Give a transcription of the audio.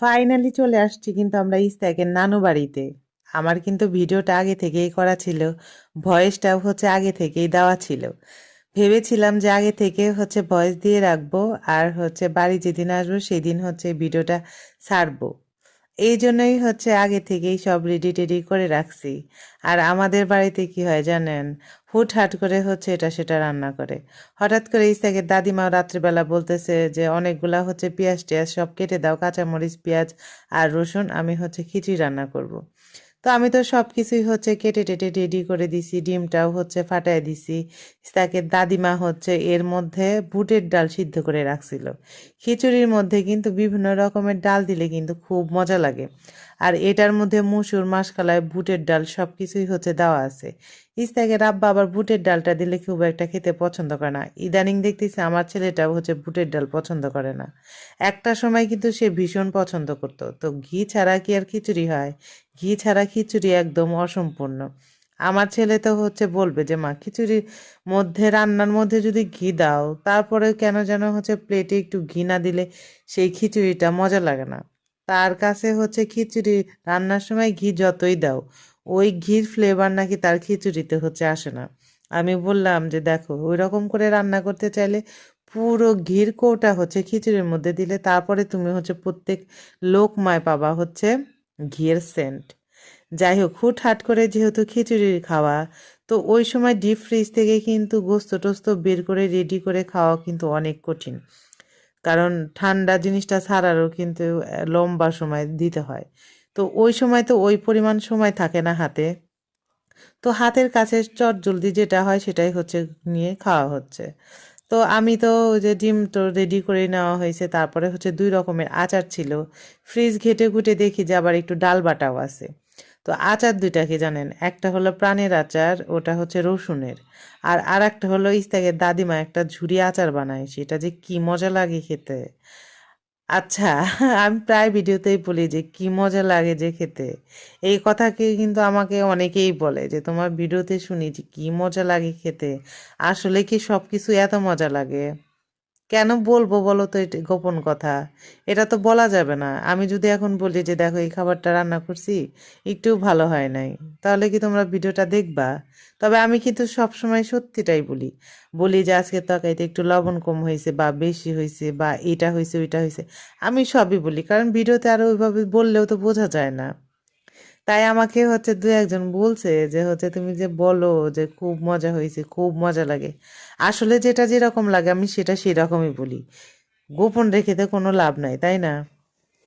Finally চলে আসছি কিন্তু আমরা ইস্তাকের নানু বাড়িতে। আমার কিন্তু ভিডিওটা আগে থেকেই করা ছিল, ভয়েসটাও হচ্ছে আগে থেকেই দেওয়া ছিল। ভেবেছিলাম যে আগে থেকে হচ্ছে ভয়েস দিয়ে রাখব, আর হচ্ছে বাড়ি যেদিন আসব সেদিন হচ্ছে ভিডিওটা ছাড়বো। এই জন্যই হচ্ছে আগে থেকেই সব রেডি টেডি করে রাখছি। আর আমাদের বাড়িতে কি হয় জানেন? হুটহাট করে হচ্ছে এটা সেটা রান্না করে। হঠাৎ করে ইস্তাকের দাদিমা রাত্রিবেলা বলতেছে যে, অনেকগুলা হচ্ছে পেঁয়াজ টেয়াজ সব কেটে দাও, কাঁচামরিচ, পেঁয়াজ আর রসুন, আমি হচ্ছে খিচুড়ি রান্না করব। তো আমি তো সব কিছুই হচ্ছে কেটে টেটে রেডি করে দিছি, ডিমটাও হচ্ছে ফাটায় দিছি। তাকে দাদিমা হচ্ছে এর মধ্যে বুটের ডাল সিদ্ধ করে রাখছিল। খিচুড়ির মধ্যে কিন্তু বিভিন্ন রকমের ডাল দিলে কিন্তু খুব মজা লাগে। আর এটার মধ্যে মুসুর মাসকালায় বুটের ডাল সব কিছুই হচ্ছে দেওয়া আছে। ইস্তাকে রাব্বা আবার বুটের ডালটা দিলে খুব একটা খেতে পছন্দ করে না। ইদানিং দেখতেছি আমার ছেলেটাও হচ্ছে বুটের ডাল পছন্দ করে না। একটা সময় কিন্তু সে ভীষণ পছন্দ করতো। তো ঘি ছাড়া কি আর খিচুড়ি হয়? ঘি ছাড়া খিচুড়ি একদম অসম্পূর্ণ। আমার ছেলে তো হচ্ছে বলবে যে, মা, খিচুড়ির মধ্যে, রান্নার মধ্যে যদি ঘি দাও তারপরে কেন যেন হচ্ছে প্লেটে একটু ঘি না দিলে সেই খিচুড়িটা মজা লাগে না। তার কাছে হচ্ছে খিচুড়ি রান্নার সময় ঘি যতই দাও, ওই ঘির ফ্লেভার নাকি তার খিচুড়িতে হচ্ছে আসে না। আমি বললাম যে, দেখো ওই রকম করে রান্না করতে চাইলে পুরো ঘির কৌটা হচ্ছে খিচুড়ির মধ্যে দিলে তারপরে তুমি হচ্ছে প্রত্যেক লোকমায় পাবা হচ্ছে ঘিয়ের সেন্ট যাই হোক হুটহাট করে যেহেতু খিচুড়ি খাওয়া, তো ওই সময় ডিপ ফ্রিজ থেকে কিন্তু গোস্ত টোস্ত বের করে রেডি করে খাওয়া কিন্তু অনেক কঠিন। কারণ ঠান্ডা জিনিসটা ছাড়ারও কিন্তু লম্বা সময় দিতে হয়। তো ওই সময় তো ওই পরিমাণ সময় থাকে না হাতে। তো হাতের কাছে চট জলদি যেটা হয় সেটাই হচ্ছে নিয়ে খাওয়া হচ্ছে। তো আমি তো যে ডিম তো রেডি করে নেওয়া হয়েছে। তারপরে হচ্ছে দুই রকমের আচার ছিল। ফ্রিজ ঘেটে ঘুটে দেখি যে আবার একটু ডাল বাটাও আছে। তো আচার দুইটা কি জানেন, একটা হলো প্রাণের আচার, ওটা হচ্ছে রসুনের। আর আর একটা হলো ইস্তাকের দাদিমা একটা ঝুড়ি আচার বানায়, সেটা যে কি মজা লাগে খেতে। আচ্ছা আমি প্রায় ভিডিওতেই বলি যে কি মজা লাগে যে খেতে। এই কথাকে কিন্তু আমাকে অনেকেই বলে যে তোমার ভিডিওতে শুনি যে কি মজা লাগে খেতে। আসলে কি সব কিছু এত মজা লাগে? কেন বলব বলো তো এটা গোপন কথা? এটা তো বলা যাবে না। আমি যদি এখন বলি যে, দেখো, এই খাবারটা রান্না করছি, একটু ভালো হয় নাই। তাহলে কি তোমরা ভিডিওটা দেখবা? তবে আমি কিন্তু সব সময় সত্যিটাই বলি। বলি যে আজকে তরকারিতে একটু লবণ কম হয়েছে বা বেশি হয়েছে বা এটা হয়েছে, ওইটা হয়েছে। আমি সবই বলি, কারণ ভিডিওতে আরও ওইভাবে বললেও তো বোঝা যায় না। তাই আমাকে হচ্ছে দু একজন বলছে যে হচ্ছে তুমি যে বলো যে খুব মজা হয়েছে, খুব মজা লাগে। আসলে যেটা যেরকম লাগে আমি সেটা সেরকমই বলি। গোপন রেখে তো কোনো লাভ নাই, তাই না?